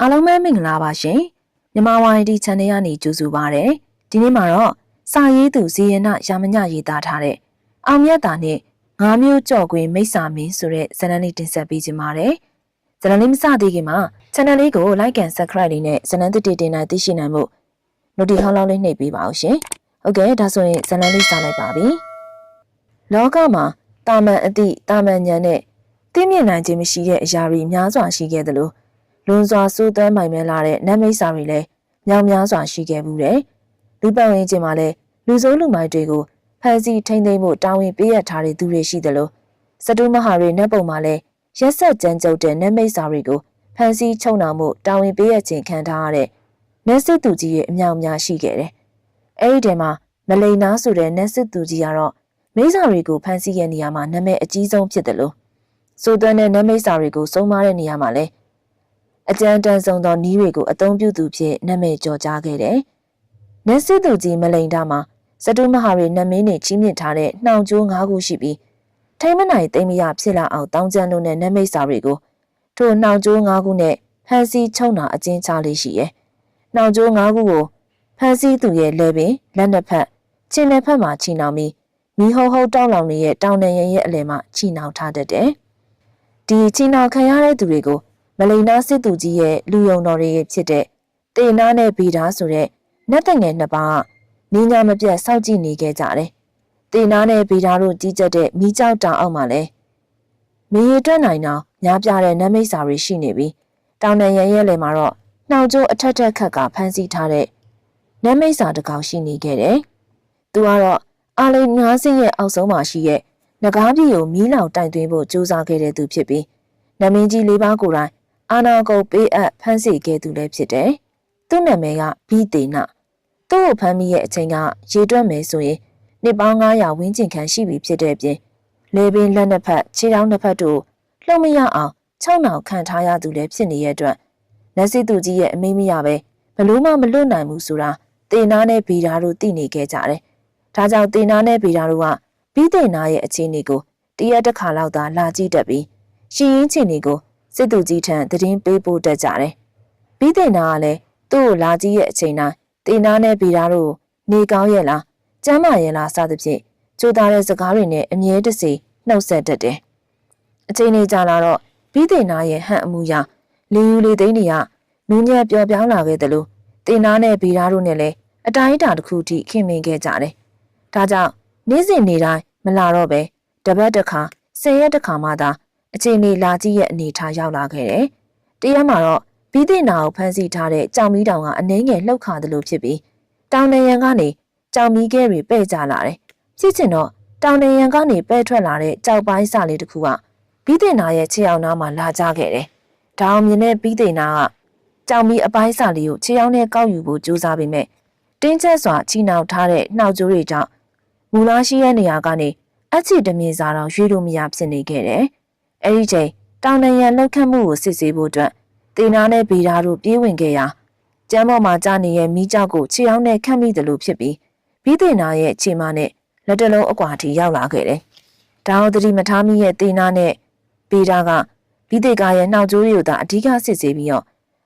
အားလုံးပဲမင်္ဂလာပါရှင်မြန်မာဝိုင်းဒီ channel ကနေကြိုဆိုပါရစေဒီနေ့မှာတော့စာရေးသူဇေယနာရာမညရေးသားထားတဲ့အောင်မြတ်တာနဲ့ငါးမျိုးကြော့ကွင်းမိစ္ဆာမင်းဆိုတဲ့ဇာတ်လမ်းလေးတင်ဆက်ပေးခြင်းပါတယ်ဇာတ်လမ်းလေးမစသေးခင်မှာ channel လေးကို like and subscribe လေးနဲ့ဇာတ်လမ်းတစ်တင်တင်နိုင်သိရှိနိုင်မှု notification လောက်လေးနှိပ်ပေးပါအောင်ရှင်ဟုတ်ကဲ့ဒါဆိုရင်ဇာတ်လမ်းလေးစလိုက်ပါပြီလောကမှာတာမန်အသည့်တာမန်ဉာဏ်နဲ့သိမြင်နိုင်ခြင်းမရှိတဲ့အရာတွေများစွာရှိခဲ့သလို လွန်စွာစိုးသွမ်းမိုင်မဲလာတဲ့နတ်မိတ်စာတွေလည်းမြောင်များစွာရှိခဲ့မှုတယ်။လူပတ်ဝန်းကျင်မှာလည်းလူစိုးလူမိုက်တွေကိုဖန်ဆီးထိန်းသိမ်းဖို့တာဝန်ပေးရထားတဲ့သူတွေရှိသလိုစတုမဟာတွေနတ်ပုံမှာလည်းရက်ဆက်ကြမ်းကြုတ်တဲ့နတ်မိတ်စာတွေကိုဖန်ဆီးချုံနှောင်မှုတာဝန်ပေးရခြင်းခံထားရတဲ့နတ်စစ်သူကြီးရဲ့အမြောက်များရှိခဲ့တယ်။အဲဒီတည်းမှာမလိန်နာဆိုတဲ့နတ်စစ်သူကြီးကတော့မိစ္ဆာတွေကိုဖန်ဆီးရနေရာမှာနာမည်အကြီးဆုံးဖြစ်တယ်လို့ဆိုသွမ်းတဲ့နတ်မိတ်စာတွေကိုစုံမတဲ့နေရာမှာလည်း အကြမ်းတမ်းဆုံးသောနီးတွေကိုအသုံးပြုသူဖြစ်နာမည်ကျော်ကြားခဲ့တယ်။နတ်စစ်သူကြီးမလိန်တာမှာစတုမဟာရီနတ်မင်းနဲ့ချီးမြှင့်ထားတဲ့နှောင်ကျိုး၅ခုရှိပြီးထိမ့်မနိုင်သိမ့်မရဖြစ်လာအောင်တောင်းကျမ်းလုံးတဲ့နတ်မိတ်စာတွေကိုထိုနှောင်ကျိုး၅ခုနဲ့ဖန်စီချုံတာအကျဉ်းချလေးရှိရဲ့။နှောင်ကျိုး၅ခုကိုဖန်စီသူရဲ့လက်ပင်လက်နှစ်ဖက်ခြေနှစ်ဖက်မှာချီနှောင်ပြီးမိဟုံဟုံတောက်လောင်နေတဲ့တောင်တန်ရင်ရဲ့အလယ်မှာချီနှောင်ထားတတ်တယ်။ဒီချီနှောင်ခံရတဲ့သူတွေကို မလိန်နာစစ်သူကြီးရဲ့လူယုံတော်တွေဖြစ်တဲ့တေနာနဲ့ဗီဒါဆိုတဲ့နတ်တငယ်နှစ်ပါးနင်းညာမပြတ်စောင့်ကြည့်နေခဲ့ကြတယ်။တေနာနဲ့ဗီဒါတို့ကြီးကြပ်တဲ့မိကြောက်တောင်အောက်မှာလဲမင်းရတွက်နိုင်တော့ညားပြတဲ့နတ်မိတ်စာတွေရှိနေပြီးတောင်တန်ရရဲလေမှာတော့နှောင်ကျိုးအထက်ထက်ခက်ကဖမ်းဆီးထားတဲ့နတ်မိတ်စာတစ်ကောင်ရှိနေခဲ့တယ်။သူကတော့အာလိန်ငါးစင်းရဲ့အောက်ဆုံးမှာရှိရဲ့ငကားပြည်ကိုမီးလောင်တိုင်သွင်းဖို့ကြိုးစားခဲ့တဲ့သူဖြစ်ပြီးနမင်းကြီးလေးပါးကိုယ်တိုင် အာနာကုတ်ပေးအပ်ဖမ်းဆီးခဲ့သူလည်းဖြစ်တယ်။သူ့နာမည်ကဘီတေနာ။သူ့ကိုဖမ်းမိရဲ့အချိန်ကရေတွက်မယ်ဆိုရင်နှစ်ပေါင်း900ဝန်းကျင်ခန့်ရှိပြီဖြစ်တဲ့အပြင်လေပင်လက်နှစ်ဖက်ခြေထောက်နှစ်ဖက်တို့လှုပ်မရအောင်ခြောက်နှောင်ခံထားရသူလည်းဖြစ်နေတဲ့အတွက်လက်စစ်သူကြီးရဲ့အမိမရပဲဘလို့မှမလွတ်နိုင်ဘူးဆိုတာတေနာနဲ့ဗီဓာတို့သိနေခဲ့ကြတယ်။ဒါကြောင့်တေနာနဲ့ဗီဓာတို့ကဘီတေနာရဲ့အခြေအနေကိုတရက်တစ်ခါလောက်သာလာကြည့်တတ်ပြီးရှင်ရင်းချင်တွေကို စစ်သူကြီးထံသတင်းပေးပို့တတ်ကြတယ်။ပြီးတဲ့နာကလည်းသူ့ကိုလာကြည့်ရဲ့အချိန်တိုင်းတေနာနဲ့ဗီရာတို့နေကောင်းရဲ့လားကျမ်းမာရဲ့လားစသဖြင့်ကြိုးသားတဲ့စကားတွေနဲ့အမြဲတစေနှုတ်ဆက်တတ်တယ်။အချိန်လေးကြာလာတော့ပြီးတဲ့နာရဲ့ဟန်အမှုရလင်းယူလေးသိန်းတွေကနူးညံ့ပျော်ပြောင်းလာခဲ့တယ်လို့တေနာနဲ့ဗီရာတို့နဲ့လည်းအတိုင်းအတာတစ်ခုထိခင်မင်ခဲ့ကြတယ်။ဒါကြောင့်နေ့စဉ်နေ့တိုင်းမလာတော့ပဲတပတ်တစ်ခါဆယ်ရက်တစ်ခါမှသာ အချိန်လေးလာကြည့်ရဲ့အနေထားရောက်လာခဲ့တယ်။တရားမှာတော့ပြီးတဲ့နာကိုဖမ်းဆီးထားတဲ့ကြောင်မီးတောင်ကအနှဲငယ်လှုပ်ခါသလိုဖြစ်ပြီးတောင်နေရန်ကနေကြောင်မီးခဲတွေပဲ့ကြလာတယ်။ဖြစ်ချင်တော့တောင်နေရန်ကနေပဲ့ထွက်လာတဲ့ကြောက်ပိုင်းစလေးတစ်ခုကပြီးတဲ့နာရဲ့ခြေအောင်နားမှာလာကြခဲ့တယ်။ဒါအောင်မြင်တဲ့ပြီးတဲ့နာကကြောင်မီးအပိုင်းစလေးကိုခြေအောင်နဲ့ကောက်ယူဖို့ကြိုးစားပေမဲ့တင်းကျပ်စွာချီနှောင်ထားတဲ့နှောက်ကြိုးတွေကြောင့်မူလာရှိရဲ့နေရာကနေအချစ်တမြင်စာတော့ရွေးလို့မရဖြစ်နေခဲ့တယ်။ အဲ့ဒီချိန်တောင်တရန်လှုပ်ခတ်မှုကိုစစ်ဆေးဖို့အတွက်တေနာနဲ့ဗီဓာတို့ပြေးဝင်ခဲ့ရာကျမ်းပေါ်မှာကြားနေရဲ့မိကြောက်ကိုခြေအောင်နဲ့ခတ်မိတယ်လို့ဖြစ်ပြီးဘီးတေနာရဲ့ခြေမနဲ့လက်တလုံးအကွာထိရောက်လာခဲ့တယ်။ဒါအောင်သတိမထားမိရဲ့တေနာနဲ့ဗီဓာကဘီးတေကာရဲ့နှောက်ကြိုးတွေကိုသာအဓိကစစ်ဆေးပြီးတော့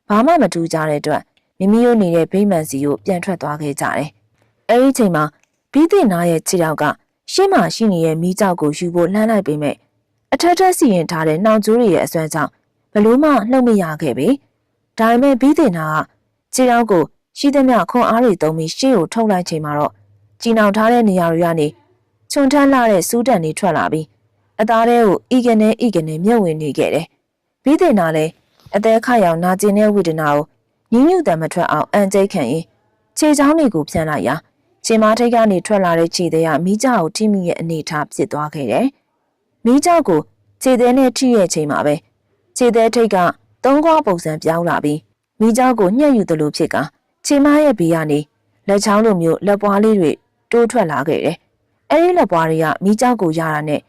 ဘာမှမထူးကြတဲ့အတွက်မိမိတို့နေတဲ့ဗိမှန်စီကိုပြန်ထွက်သွားခဲ့ကြတယ်။အဲဒီချိန်မှာဘီးတေနာရဲ့ခြေထောက်ကရှေ့မှာရှိနေတဲ့မိကြောက်ကိုယူဖို့လှမ်းလိုက်ပေမဲ့ အထက်ထက်စီရင်ထားတဲ့နှောင်ကျိုးတွေရဲ့အစွမ်းကြောင့်ဘလို့မှလှုပ်မရခဲ့ပေဒါပေမဲ့ပြီးတင်တာကခြေထောက်ကိုရှိသမျှခွန်အားတွေသုံးပြီးရှေ့ကိုထုတ်လိုက်ချိန်မှာတော့ကြည်နောင်ထားတဲ့နေရာတွေကနေချွန်ထန်းလာတဲ့စူးတန်တွေထွက်လာပြီးအသားထဲကိုဤကနေဤကနေမြုပ်ဝင်နေခဲ့တယ်ပြီးတင်တာလည်းအသေးခရောင်နာကျင်တဲ့ဝေဒနာကိုညှဉ်းညူတံမထွက်အောင်အန်ကျိတ်ခံရင်ခြေချောင်းတွေကိုဖြန့်လိုက်ရာခြေမထိတ်ကနေထွက်လာတဲ့ခြေသေးကမိကြကိုထိမိရဲ့အနေထားဖြစ်သွားခဲ့တယ်။ မီးကြောက်ကိုခြေသေးနဲ့ထိရဲ့ချိန်မှာပဲခြေသေးထိတ်ကသုံးခွားပုံစံပြောင်းလာပြီးမီးကြောက်ကိုညှက်ယူသလိုဖြစ်ကခြေမရဲ့ဘေးကနေလက်ချောင်းလိုမျိုးလက်ပွားလေးတွေတိုးထွက်လာခဲ့တယ်။အဲဒီလက်ပွားတွေကမီးကြောက်ကိုရတာနဲ့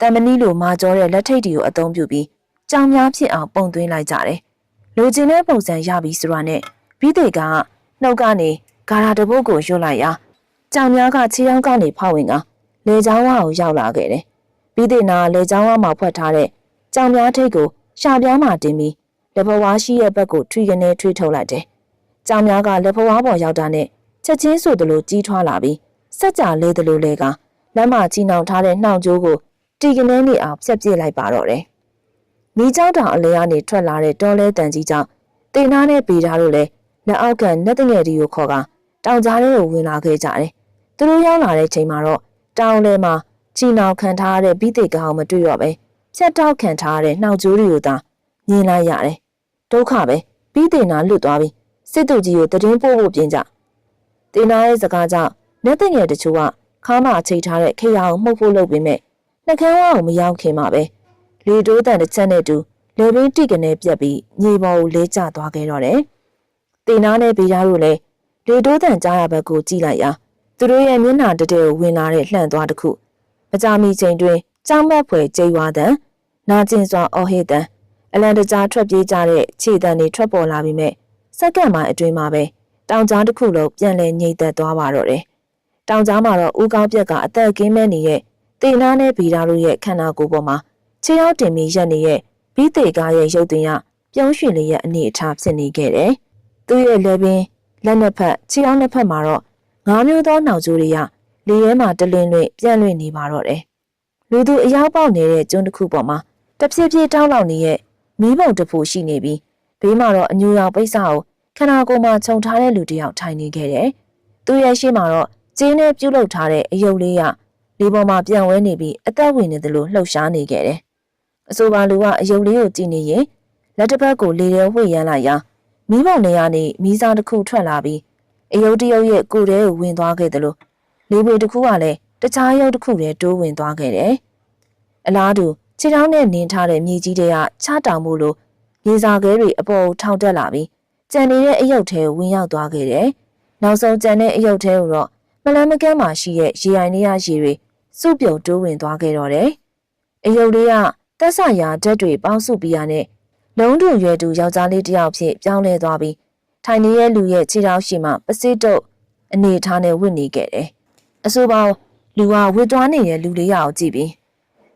တမနီလိုမာကြောတဲ့လက်ထိတ်တွေကိုအသုံးပြုပြီးကြောင်များဖြစ်အောင်ပုံသွင်းလိုက်ကြတယ်။လိုချင်တဲ့ပုံစံရပြီဆိုတာနဲ့ဘီးတွေကနှုတ်ကနေဂါရာတပုတ်ကိုရွတ်လိုက်ရာကြောင်များကခြေရောင်းကနေဖောက်ဝင်ကလေချောင်းဝါကိုရောက်လာခဲ့တယ် ပြီးတဲ့နာလေချောင်းဝါမှာဖွက်ထားတဲ့ကြောင်ပြားထိတ်ကိုရှာပြားမှာတင်ပြီးလ လက်ဘဝါရှိရဲ့ဘက်ကိုထွေကနေထွေထုတ်လိုက်တယ်။ကြောင်များကလက်ဘဝါပေါ်ရောက်တာနဲ့ချက်ချင်းဆိုသလိုကြီးထွားလာပြီးစက်ကြလဲသလိုလဲကလမ်းမကြီးနှောင်ထားတဲ့နှောင်ကြိုးကိုတီကနေနေအောင်ဖြတ်ပြစ်လိုက်ပါတော့တယ်။မိเจ้าတောင်အလဲကနေထွက်လာတဲ့တောလဲတန်ကြီးကြောင့်တေနာနဲ့ပေတာတို့လည်းလက်အောက်ကနတ်တငယ်ဒီကိုခေါ်ကတောင်ကြားထဲကိုဝင်လာခဲ့ကြတယ်။သူတို့ရောက်လာတဲ့ချိန်မှာတော့တောင်လဲမှာ ချီနှောင်ခံထားတဲ့ပြီးတေကောင်မတွေ့တော့ပဲဖြတ်တောက်ခံထားတဲ့နှောင်ကြိုးတွေကိုသာမြင်လိုက်ရတယ်။ဒုက္ခပဲပြီးတေနာလွတ်သွားပြီစစ်သူကြီးကိုတည်င်းပို့ဖို့ပြင်ကြ။တေနာရဲ့စကားကြောင့်နတ်တငယ်တချို့ကခါမချိတ်ထားတဲ့ခေယာကိုမှုတ်ဖို့လုပ်ပေမဲ့နှကန်းဝါကိုမရောက်ခင်မှာပဲလေတိုးတန်တစ်ချက်နဲ့တူလေဘင်းတိကနေပြက်ပြီးမြေပေါ်ကိုလေးကျသွားခဲ့တော့တယ်။တေနာနဲ့ဗီယာတို့လည်းလေတိုးတန်ကြားရဘက်ကိုကြည့်လိုက်ရာသူတို့ရဲ့မျက်နှာတတဲကိုဝင်လာတဲ့လှန့်သွားတစ်ခု မကြမီချိန်တွင်ကြောင်းမက်ဖွယ်ကြိတ်ဝါတန်နာကျင်စွာအော်ဟစ်တန်အလန်တကြားထွက်ပြေးကြတဲ့ခြေတံတွေထွက်ပေါ်လာပြီးမြဲစက္ကန့်မှအတွင်းမှာပဲတောင်ကြားတစ်ခုလုံးပြန်လည်ငြိမ်သက်သွားပါတော့တယ်။တောင်ကြားမှာတော့ဦးကောင်းပြက်ကအသက်ကင်းမဲ့နေတဲ့တေနာနဲ့ဗီရာတို့ရဲ့ခန္ဓာကိုယ်ပေါ်မှာခြေရောက်တင်ပြီးရက်နေတဲ့ဘီးတေကားရဲ့ရုပ်သွင်းရပြုံးရွှင်လေးရဲ့အနေအထားဖြစ်နေခဲ့တယ်။သူ့ရဲ့လက်ပင်လက်နှစ်ဖက်ခြေရောက်နှစ်ဖက်မှာတော့ငါးမျိုးသောနှောင်ကြိုးတွေရ လေရဲမှာတလင်းလွင့်ပြန့်လွင့်နေပါတော့တယ်။လူသူအယောက်ပေါက်နေတဲ့ကျွန်းတစ်ခုပေါ်မှာတဖြည်းဖြည်းတောင်းလောင်နေတဲ့မီးပုံတစ်ဖူရှိနေပြီးဘေးမှာတော့အညူရောင်ပိတ်စာကိုခန္ဓာကိုယ်မှာခြုံထားတဲ့လူတစ်ယောက်ထိုင်နေခဲ့တယ်။သူ့ရဲ့ရှေ့မှာတော့ကျင်းနဲ့ပြုတ်လုထားတဲ့အယုတ်လေးရလေပေါ်မှာပြန်ဝဲနေပြီးအသက်ဝင်နေသလိုလှုပ်ရှားနေခဲ့တယ်။အဆိုပါလူကအယုတ်လေးကိုကြည့်နေရင်လက်တစ်ဖက်ကိုလေထဲဝှေ့ရမ်းလိုက်ရာမီးပုံနေရနေမီးစားတစ်ခုထွက်လာပြီးအယုတ်တရုတ်ရဲ့ကိုယ်ထဲကိုဝင်သွားခဲ့တယ်လို့ လေပွေတစ်ခုကလည်းတခြားရုပ်တစ်ခုတည်းတိုးဝင်သွားခဲ့တယ်။အလားတူခြေထောက်နဲ့နင်းထားတဲ့မြေကြီးတွေကချတောင်မှုလို့ရေစာခဲတွေအပေါ်ထောင်တက်လာပြီးကြံနေတဲ့အယုတ်ထဲဝင်ရောက်သွားခဲ့တယ်။နောက်ဆုံးကြံတဲ့အယုတ်ထဲကိုတော့မလန်းမကန်းမှာရှိတဲ့ရေအိုင်လေးရရေတွေစုပြုံတိုးဝင်သွားခဲ့တော့တယ်။အယုတ်လေးကတက်ဆရာဓာတ်တွေပေါင်းစုပြီးရတဲ့လုံးတူရွယ်တူယောက်ျားလေးတစ်ယောက်ဖြစ်ပြောင်းလဲသွားပြီးထိုင်နေတဲ့လူရဲ့ခြေထောက်ရှိမှပစစ်တုပ်အနေထားနဲ့ဝင့်နေခဲ့တယ်။ အဆိုပါလူကဝစ်သွားနေတဲ့လူလေးရအောင်ကြည့်ပြီး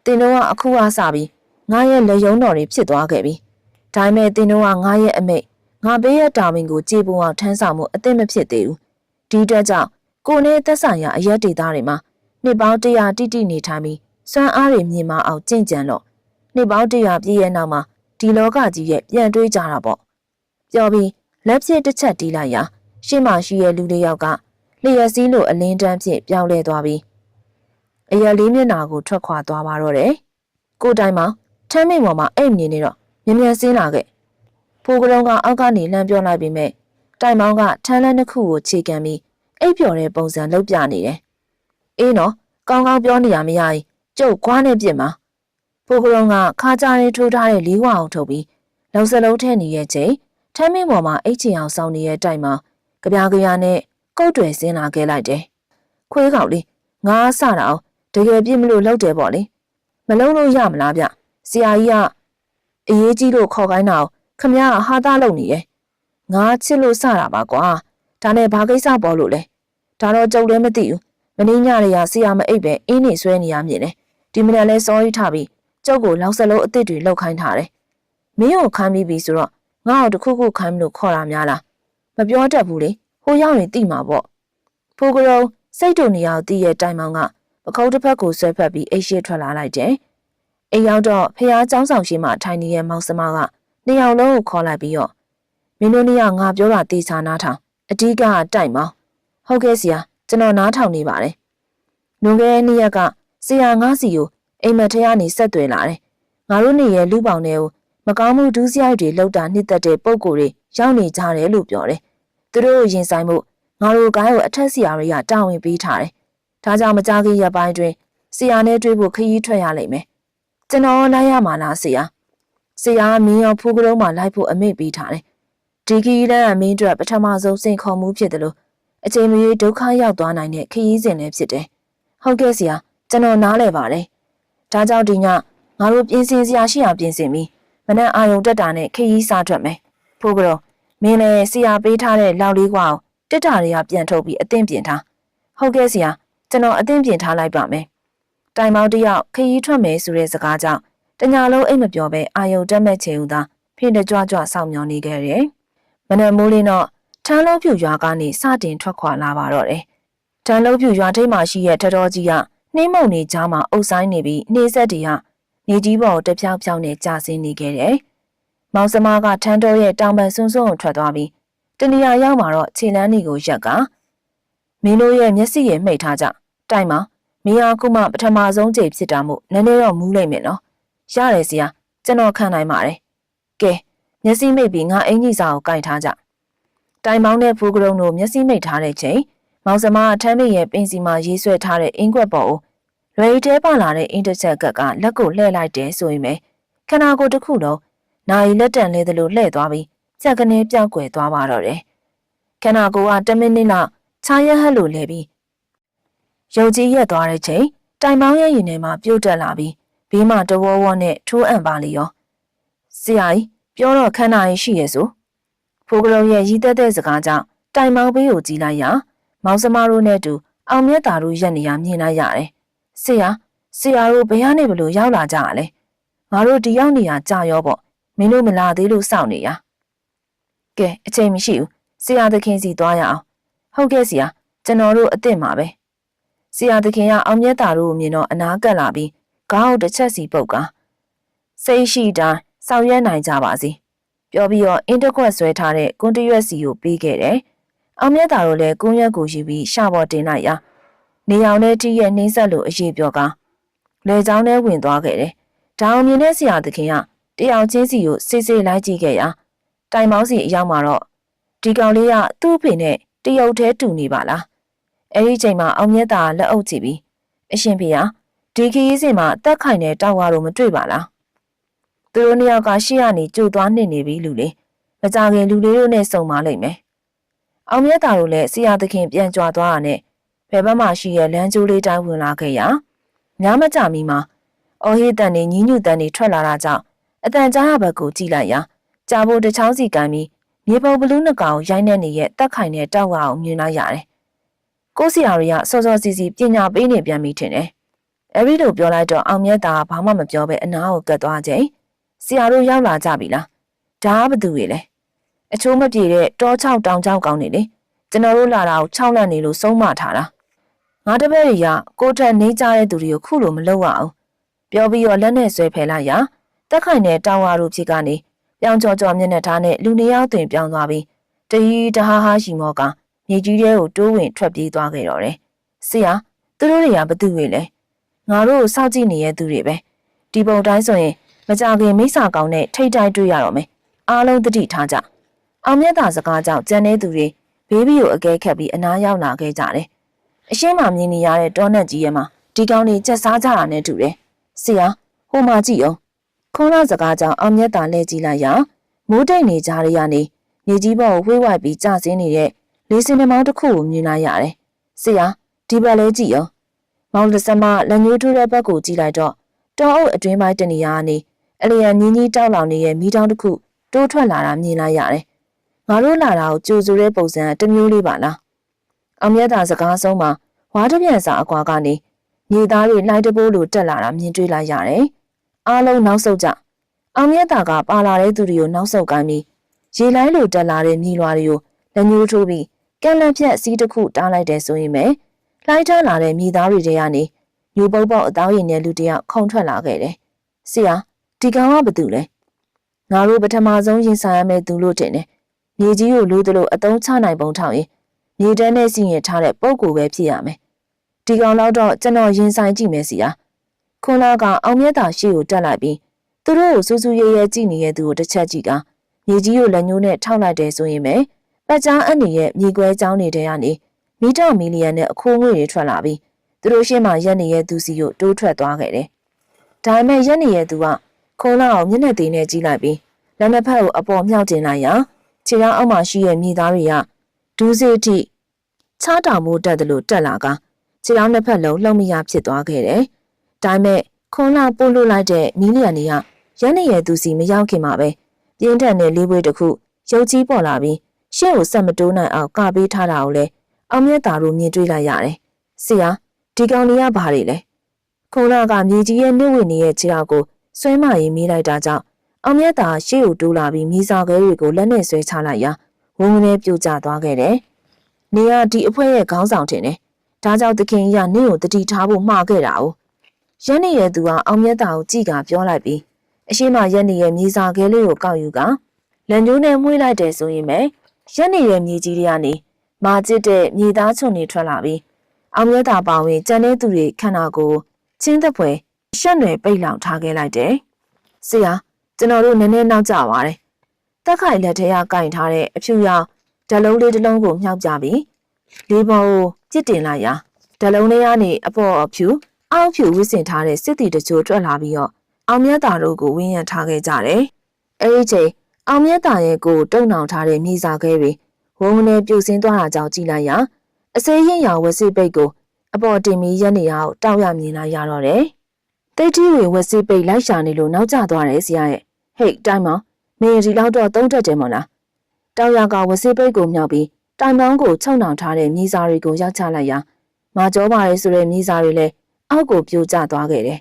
တင်တော့ကအခုအစပြီးငါရဲ့လက်ယုံတော်တွေဖြစ်သွားခဲ့ပြီ။ဒါပေမဲ့တင်တော့ကငါရဲ့အမိတ်ငါဘေးရဲ့တာဝန်ကိုကြည်ပုံအောင်ထမ်းဆောင်မှုအသင့်မဖြစ်သေးဘူး။ဒီအတွက်ကြောင့်ကိုနဲ့သက်ဆိုင်ရာအရက်ဒေတာတွေမှာနှစ်ပေါင်းတရာတိတိနေထိုင်ပြီးစွမ်းအားတွေမြင်မအောင်ကြင့်ကြံတော့နှစ်ပေါင်းတရာပြည့်ရဲ့နောက်မှာဒီလောကကြီးရဲ့ပြန်တွေးကြတာပေါ့။ပြောပြီးလက်ဖြစ်တစ်ချက်တီးလိုက်ရာရှေ့မှာရှိတဲ့လူလေးယောက်က လျှက်စည်းလိုအလင်းတန်းဖြင့်ပြောင်းလဲသွားပြီးအရာလေးမျက်နာကိုထွက်ခွာသွားပါတော့တယ်။ကိုတိုင်မှာထမ်းမိန်ပေါ်မှာအိတ်မြင်နေတော့မြ мян စင်းလာခဲ့။ဖိုးကလုံးကအောက်ကနေလှမ်းပြောလိုက်ပြီးမြဲတိုင်မောင်းကထမ်းလန်းတစ်ခုကိုခြေကန်ပြီးအိပ်ပျော်တဲ့ပုံစံလုပ်ပြနေတယ်။အေးနော်ကောင်းကောင်းပြောနေရမရရင်ကျုပ်ခွားနဲ့ပြစ်မှာ။ဖိုးကလုံးကခါကြရဲထိုးထားတဲ့လေးဝအောင်ထုတ်ပြီးလောက်စလုံးထဲနေရဲ့ချိန်ထမ်းမင်းပေါ်မှာအိတ်ချင်အောင်စောင်းနေတဲ့တိုင်မှာကြပြားကြပြားနဲ့ ကုတ်တွေဆင်းလာခဲ့လိုက်တယ်။ခွေးကောင်လေးငါဆတာအောင်တကယ်ပြစ်မလို့လောက်တယ်ပေါ့လေ။မလုံးလို့ရမလားဗျ။ဆရာကြီးကအရေးကြီးလို့ခေါ်ခိုင်းတာခမရဟာသားလုပ်နေတယ်။ငါချစ်လို့ဆတာပါကွာ။ဒါနဲ့ဘာကိစ္စပေါ်လို့လဲ။ဒါတော့ကြုံလည်းမသိဘူး။မင်းညရရဆရာမအိပ်ပဲအင်းနေဆွဲနေရမြင်တယ်။ဒီမနေ့လဲစောရီထားပြီးကျုပ်ကိုလောက်စလုံးအစ်စ်တွေလောက်ခိုင်းထားတယ်။မင်းကိုခံပြီးပြီဆိုတော့ငါ့ကိုတခုခုခိုင်းမလို့ခေါ်တာများလားမပြောတတ်ဘူးလေ ဟိုရောက်ရင်တိမှာပေါ့ဖိုးကရုံစိတ်တူနေအောင်တီးရဲ့တိုင်မောင်ကပခုံးတစ်ဖက်ကိုဆွဲဖက်ပြီးအိတ်ရှိထွက်လာလိုက်တယ်အိမ်ရောက်တော့ဖះเจ้าဆောင်ရှိမှထိုင်နေတဲ့မောင်စမကနှစ်ယောက်လုံးကိုခေါ်လိုက်ပြီးတော့မင်းတို့နှစ်ယောက်ငါပြောတာတေချာနားထောင်အဓိကတိုက်မောင်ဟုတ်ကဲ့ဆရာကျွန်တော်နားထောင်နေပါတယ်လွန်ခဲ့တဲ့နေ့ရက်ကဆရာငါးစီကိုအိမ်မက်ထဲကနေဆက်သွယ်လာတယ်ငါတို့နေရဲ့လူပေါင်တွေကိုမကောင်းမှုဒုစရိုက်တွေလောက်တာနှစ်သက်တဲ့ပုံကိုယ်တွေရောက်နေကြတယ်လို့ပြောတယ်။ သူတို့ကိုရင်ဆိုင်မှုငါတို့ကိုင်းကိုအထက်ဆရာတွေကတာဝန်ပေးထားတယ်။ဒါကြောင့်မကြခင်ရက်ပိုင်းတွင်ဆရာနဲ့တွေ့ဖို့ခရီးထွက်ရလိမ့်မယ်။ကျွန်တော်လိုက်ရမှာလားဆရာ။ဆရာမင်းရောဖူးကလေးမှလိုက်ဖို့အမိန့်ပေးထားတယ်။ဒီခရီးလမ်းကမင်းတို့ပထမဆုံးစိန်ခေါ်မှုဖြစ်တယ်လို့အချိန်မရွေးဒုက္ခရောက်သွားနိုင်တဲ့ခရီးစဉ်လည်းဖြစ်တယ်။ဟုတ်ကဲ့ဆရာကျွန်တော်နားလည်ပါတယ်။ဒါကြောင့်ဒီညငါတို့ပြင်ဆင်စရာရှိအောင်ပြင်ဆင်ပြီးမနက်အာယုံတက်တာနဲ့ခရီးစားထွက်မယ်ဖိုးကတော့ မင်းလည်းဆရာပေးထားတဲ့လောက်လေးကွာအောင်တက်တာတွေကပြန်ထုတ်ပြီးအသင့်ပြင်ထားဟုတ်ကဲ့ဆရာကျွန်တော်အသင့်ပြင်ထားလိုက်ပါမယ်တိုင်မောင်တယောက်ခရီးထွက်မယ်ဆိုတဲ့စကားကြောင့်တညာလုံးအိတ်မပြောပဲအာယုံတက်မဲ့ချိန်ဦးသာဖဖိနှကြွကြွစောင့်မျှော်နေခဲ့တယ်။မနက်မိုးလင်းတော့ထန်းလုံးပြူရွာကနေစတင်ထွက်ခွာလာပါတော့တယ်။ထန်းလုံးပြူရွာထိပ်မှာရှိတဲ့ထတော်ကြီးကနှင်းမုံနေကြားမှာအုပ်ဆိုင်နေပြီးနှင်းဆက်တီကနေကြီးပေါ်တဖြောက်ဖြောက်နဲ့ကြာဆင်းနေခဲ့တယ်။ မောင်စမကထန်းတော်ရဲ့တောင်ပန်ဆွန်းဆွန်းကိုထွက်သွားပြီးတနေရာရောက်မှာတော့ခြေလန်းတွေကိုရက်ကမင်းတို့ရဲ့မျက်စိရဲ့မှိတ်ထားကြတိုင်မောင်မင်းအားခုမှပထမဆုံးကြိမ်ဖြစ်တာမို့နည်းနည်းတော့မူးလိုက်မယ်နော်ရတယ်ဆရာကျွန်တော်ခံနိုင်ပါတယ်ကဲမျက်စိမိတ်ပြီးငါအင်ကြီးစာကိုကင်ထားကြတိုင်မောင်နဲ့ဖူးကရုံတို့မျက်စိမိတ်ထားတဲ့ချိန်မောင်စမအထမ်းမိရဲ့ပင်စီမှာရေးဆွဲထားတဲ့အင်းကွက်ပေါ်ကိုရွေတဲပါလာတဲ့အင်တာချက်ကကလက်ကိုလှည့်လိုက်တယ်ဆိုရင်ပဲခနာကိုတစ်ခုလုံး နိုင်လက်တန်လဲသလိုလှည့်သွားပြီးစက်ကနေပြောက်ွယ်သွားပါတော့တယ်ခနာကိုက10မိနစ်လောက်ခြားရဟက်လိုလဲပြီးရုပ်ကြီးရက်သွားတဲ့ချိန်တိုင်မောင်ရဲ့ရင်ထဲမှာပြုတ်တက်လာပြီးဘေးမှာတဝေါဝေါနဲ့ထိုးအံ့ပါလေရောဆရာကြီးပြောတော့ခန္ဓာရင်ရှိရဲ့ဆိုဖိုးကလေးရဲ့ရည်သက်တဲ့စကားကြောင့်တိုင်မောင်ဘေးကိုကြည်လိုက်ရာမောင်စမတို့နဲ့တူအောင်မြတ်တာတို့ရက်နေရမြင်လိုက်ရတယ်ဆရာဆရာတို့ဘယ်ကနေဘလို့ရောက်လာကြရလဲငါတို့ဒီရောက်နေရကြာရောပေါ့မ င်းတို့မလာသေးလို့စောင့်နေရကဲအချိန်မရှိဘူးဆရာသခင်စီသွားရအောင်ဟုတ်ကဲ့ဆရာကျွန်တော်တို့အစ်စ်မှာပဲဆရာသခင်ကအောင်မြတ်တာတို့ကိုမြင်တော့အနာကပ်လာပြီးခေါင်းတစ်ချက်စီပုတ်ကစိတ်ရှိတိုင်းဆောင်ရွက်နိုင်ကြပါစေပြောပြီးတော့အင်တက်ခွက်ဆွဲထားတဲ့ကွန်တရွက်စီကိုပေးခဲ့တယ်အောင်မြတ်တာတို့လည်းကွန်ရွက်ကိုယူပြီးရှပေါ်တင်လိုက်ရာနေအောင်နဲ့တီးရဲ့နှင်းဆက်လိုအရေးပြောကလေချောင်းထဲဝင်သွားခဲ့တယ်ဒေါင်မြင်တဲ့ဆရာသခင်က တယောက်ချင်းစီကိုစေးစေးလိုက်ကြည့်ခဲ့ရာတိုင်မောင်းစီအရောက်မှာတော့ဒီကောင်လေးကသူ့ဖေနဲ့တရုတ်သေးတူနေပါလားအဲ့ဒီချိန်မှာအောင်မြတ်တာလက်အုပ်ကြည့်ပြီးအရှင်ဖေဟာဒီခရီးစဉ်မှာတက်ခိုင်တဲ့တောက်ဝါတော့မတွေ့ပါလားသူတို့နှစ်ယောက်ကရှေ့ကနေကြိုသွားနှင်နေပြီလူလေးမကြခင်လူလေးတို့နဲ့စုံပါလိမ့်မယ်အောင်မြတ်တာတို့လည်းဆရာသခင်ပြန်ကြွားသွားတာနဲ့ဘယ်ဘက်မှရှိရဲ့လမ်းကျိုးလေးတိုင်းဝင်လာခဲ့ရာညမကြမီမှာအော်ဟေးတန်နေညီးညွတ်တန်နေထွက်လာတာကြောင့် အတန်ကြားရဘက်ကိုကြည့်လိုက်ရာကြာဖို့တချောင်းစီကန်ပြီးမြေပုံဘလူးနှကောင်ရိုင်းနေနေရဲ့တက်ခိုင်တဲ့တောက်ဝါကိုမြင်လိုက်ရတယ်ကိုစီယာရီကစောစောစီစီပညာပေးနေပြန်ပြီထင်တယ်အဲ့ဒီလိုပြောလိုက်တော့အောင်မြတ်တာဘာမှမပြောဘဲအနားကိုကတ်သွားချိန်ဆရာတို့ရောက်လာကြပြီလားဒါကဘသူတွေလဲအချိုးမပြေတဲ့တောချောက်တောင်ချောက်ကောင်းနေလေကျွန်တော်တို့လာတာကိုခြောက်လန့်နေလို့ဆုံးမထားတာငါတပည့်တွေကကိုထက်နေကြတဲ့သူတွေကိုခုလိုမလုပ်ရအောင်ပြောပြီးတော့လက်နဲ့ဆွဲဖယ်လိုက်ရာ တက်ခိုင်တဲ့တောင်ဝါတို့ဖြစ်ကနေပြောင်ကြော်ကြော်မျက်နှာထားနဲ့လူနေရောက်တွင်ပြောင်းသွားပြီးတဟီတဟာဟာရှိမောကမြေကြီးထဲကိုတိုးဝင်ထွက်ပြေးသွားခဲ့တော့တယ်ဆရာသူတို့တွေကဘသူတွေလဲငါတို့ကိုစောင့်ကြည့်နေတဲ့သူတွေပဲဒီပုံတိုင်းဆိုရင်မကြခင်မိစ္ဆာကောင်းနဲ့ထိတ်တိုက်တွေ့ရတော့မယ်အားလုံးတတိထားကြအောင်မြတ်တာစကားကြောင့်ကြံနေသူတွေဘေးဘီကိုအကဲခတ်ပြီးအနားရောက်လာခဲ့ကြတယ်အရှင်းမှမြင်နေရတဲ့တောနက်ကြီးရဲ့မှာဒီကောင်းတွေချက်စားကြတာနဲ့တူတယ်ဆရာဟိုမှာကြည့်အောင် ခေါင်းလာစကားကြောင့်အောင်မြတ်တာလဲကြည့်လိုက်ရာမိုးတိတ်နေကြရရနေမြေကြီးပေါ်ကိုဝှေ့ဝိုက်ပြီးကျဆင်းနေတဲ့လေးစင်နှမောင်းတစ်ခုကိုမြင်လိုက်ရတယ်ဆရာဒီဘက်လဲကြည့်အောင်မောင်လစမလက်ညှိုးထိုးတဲ့ဘက်ကိုကြည့်လိုက်တော့တောအုပ်အတွင်းပိုင်းတနေရာကနေအလျံညင်းကြီးတောက်လောင်နေတဲ့မိတောင်းတစ်ခုတိုးထွက်လာတာမြင်လိုက်ရတယ်။ငါတို့လာတာကိုကြိုဆိုတဲ့ပုံစံတစ်မျိုးလေးပါလား။အောင်မြတ်တာစကားဆုံးမှာဝါးတပြန်စာအကွာကနေမြေသားတွေလိုက်တပိုးလိုတက်လာတာမြင်တွေ့လိုက်ရတယ်။ အားလုံးနောက်ဆုတ်ကြ။အောင်မြတ်တာကပါလာတဲ့သူတွေကိုနောက်ဆုတ်ကိုင်းပြီးရေလိုင်းလိုတက်လာတဲ့မြေလွာတွေကိုလက်ညှိုးထိုးပြီးကန့်လန့်ဖြတ်စီးတစ်ခုတားလိုက်တယ်ဆိုရင်ပဲလှိုင်းထလာတဲ့မြေသားတွေထဲကနေညူပုတ်ပေါက်အသားရည်နဲ့လူတယောက်ခုန်ထွက်လာခဲ့တယ်။ဆရာဒီကောင်ကဘာတူလဲ။ငါတို့ပထမဆုံးရင်ဆိုင်ရမယ့်သူလို့ထင်တယ်။မြေကြီးကိုလို့တလို့အတုံးချနိုင်ပုံထောက်ရင်မြေတန်းနဲ့စီရင်ထားတဲ့ပုံကိုပဲဖြစ်ရမယ်။ဒီကောင်တော့ကျွန်တော်ရင်ဆိုင်ကြည့်မယ်စီယာ။ ခွန်လာကအောင်မြတ်တာရှိကိုတက်လိုက်ပြီးသူတို့ကိုစူးစူးရဲရဲကြည့်နေတဲ့သူကိုတစ်ချက်ကြည့်ကမြေကြီးကိုလက်ညှိုးနဲ့ထောက်လိုက်တယ်ဆိုရင်ပဲပတ်ကြားအန်နေရဲ့မြေကွဲချောင်းတွေထဲကနေမီတာမီလီယံနဲ့အခိုးငွေတွေထွက်လာပြီးသူတို့ရှင်းမှရက်နေတဲ့သူစီကိုတိုးထွက်သွားခဲ့တယ်။ဒါပေမဲ့ရက်နေတဲ့သူကခိုးလာအောင်မျက်နှာသေးနဲ့ကြီးလိုက်ပြီးလက်နှစ်ဖက်ကိုအပေါ်မြောက်တင်လိုက်ရာခြေထောက်အောက်မှာရှိတဲ့မြေသားတွေကဒူးစေးထိချားတောင်မိုးတက်တယ်လို့တက်လာကခြေထောက်နှစ်ဖက်လုံးလှုပ်မရဖြစ်သွားခဲ့တယ်။ ဒါပေမဲ့ခွန်လာပို့လို့လိုက်တဲ့မီလီယံတွေကရက်နေတဲ့သူစီမရောက်ခင်မှာပဲပြင်းထန်တဲ့လေးပွေးတစ်ခုရုပ်ကြီးပေါ်လာပြီးရှေ့ကိုဆက်မတိုးနိုင်အောင်ကပေးထားတာကိုလည်းအောင်မြတ်တာတို့မြင်တွေ့လိုက်ရတယ်။ဆရာဒီကောင်လေးကဘာတွေလဲ။ခုံလာကမြေကြီးရဲ့နှုတ်ဝင်နေတဲ့ခြေထောက်ကိုဆွဲမရင်မေးလိုက်တာကြောင့်အောင်မြတ်သာရှေ့ကိုတိုးလာပြီးမိစားခဲတွေကိုလက်နဲ့ဆွဲချလိုက်ရာဝုန်းကနေပြိုကျသွားခဲ့တယ်။နေရဒီအဖွဲရဲ့ခေါင်းဆောင်တင်တယ်။ဒါကြောင့်သခင်ကြီးကနင့်ကိုတတိထားဖို့မှားခဲ့တာ哦။ ရက်နေရဲ့သူကအောင်မြတ်သာကိုကြည့်ကပြောလိုက်ပြီးအရှိမရက်နေရဲ့မိစားခဲလေးကိုကောက်ယူကလန်ကျိုးနဲ့မှုေးလိုက်တယ်ဆိုရင်ပဲရက်နေရဲ့မြေကြီးတွေကနေမာကျစ်တဲ့မြေသားချွန်တွေထွက်လာပြီးအောင်မြတ်သာပါဝင်ကြံတဲ့သူတွေခန္ဓာကိုယ်ချင်းသက်ဖွယ်ရှက်နွယ်ပိတ်လောင်ထားခဲ့လိုက်တယ်။ဆရာကျွန်တော်တို့နည်းနည်းနောက်ကျပါတယ်။တက်ခိုင်လက်ထဲကကင်ထားတဲ့အဖြူရောင်ဓလုံးလေးတစ်လုံးကိုမြှောက်ကြပြီးလေးပေါ်ကိုကြစ်တင်လိုက်ရာဓလုံးလေးကနေအပေါ်အဖြူ အောက်ဖြူဝစ်စင်ထားတဲ့စစ်တီတချို့ထွက်လာပြီးတော့အောင်မြတ်တာတို့ကိုဝင်းရံထားခဲ့ကြတယ်။အဲဒီချိန်အောင်မြတ်တာရဲ့ကိုတုံနှောင်ထားတဲ့မြေစာခဲတွေဝုန်းကနေပြိုစင်းသွားတာကြောင့်ကြည်လိုက်ရာအစေးရင်ရောင်ဝစီပိတ်ကိုအပေါ်တင်ပြီးရက်နေရအောင်တောက်ရမြင်လာရတော့တယ်။တိတ်တီတွေဝစီပိတ်လိုက်ရှာနေလို့နောက်ကျသွားတယ်ဆရာရဲ့။ဟေးတိုင်းမောင်မင်းဒီလောက်တော့သုံးတက်တယ်မို့လား။တောက်ရကဝစီပိတ်ကိုမြောက်ပြီးတိုင်မောင်းကိုချုံနှောင်ထားတဲ့မြေစာတွေကိုရောက်ချလိုက်ရာမာကြောပါရဲဆိုတဲ့မြေစာတွေလည်း အောက်ကိုပြိုကျသွားခဲ့တယ်